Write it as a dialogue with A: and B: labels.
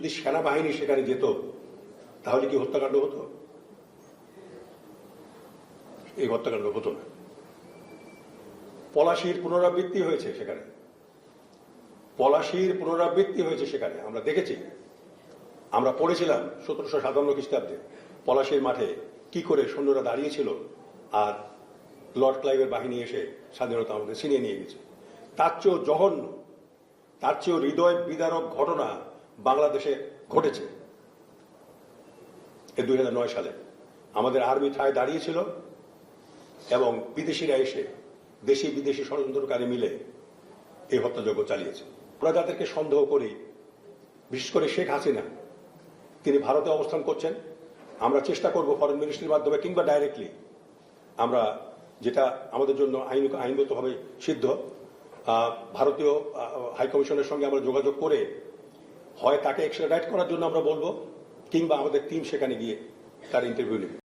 A: যদি সেনাবাহিনী সেখানে যেত, তাহলে কি হত্যাকাণ্ড হতো? এই হত্যাকাণ্ড হতো না। পলাশির পুনরাবৃত্তি হয়েছে সেখানে। পলাশির পুনরাবৃত্তি হয়েছে সেখানে। আমরা দেখেছি। আমরা পড়েছিলাম সতেরোশো সাতান্ন খ্রিস্টাব্দে পলাশির মাঠে কি করে সৈন্যরা দাঁড়িয়েছিল আর লর্ড ক্লাইভের বাহিনী এসে স্বাধীনতা আমাদের ছিনিয়ে নিয়ে গেছে। তার চেয়েও জঘন্য, তার চেয়েও হৃদয় বিদারক ঘটনা বাংলাদেশে ঘটেছে। এ দুই সালে আমাদের আর্মি ঠায় দাঁড়িয়েছিল এবং বিদেশিরা এসে দেশি বিদেশি ষড়যন্ত্রকারী মিলে এই হত্যাযজ্ঞ চালিয়েছে। আমরা যাদেরকে সন্দেহ করি, বিশেষ করে শেখ হাসিনা, তিনি ভারতে অবস্থান করছেন। আমরা চেষ্টা করব ফরেন মিনিস্ট্রির মাধ্যমে কিংবা ডাইরেক্টলি আমরা যেটা আমাদের জন্য আইন, আইনগতভাবে সিদ্ধ ভারতীয় হাইকমিশনের সঙ্গে আমরা যোগাযোগ করে হয় তাকে এক্সট্রাডাইট করার জন্য আমরা বলব, কিংবা আমাদের টিম সেখানে গিয়ে তার ইন্টারভিউ নেবে।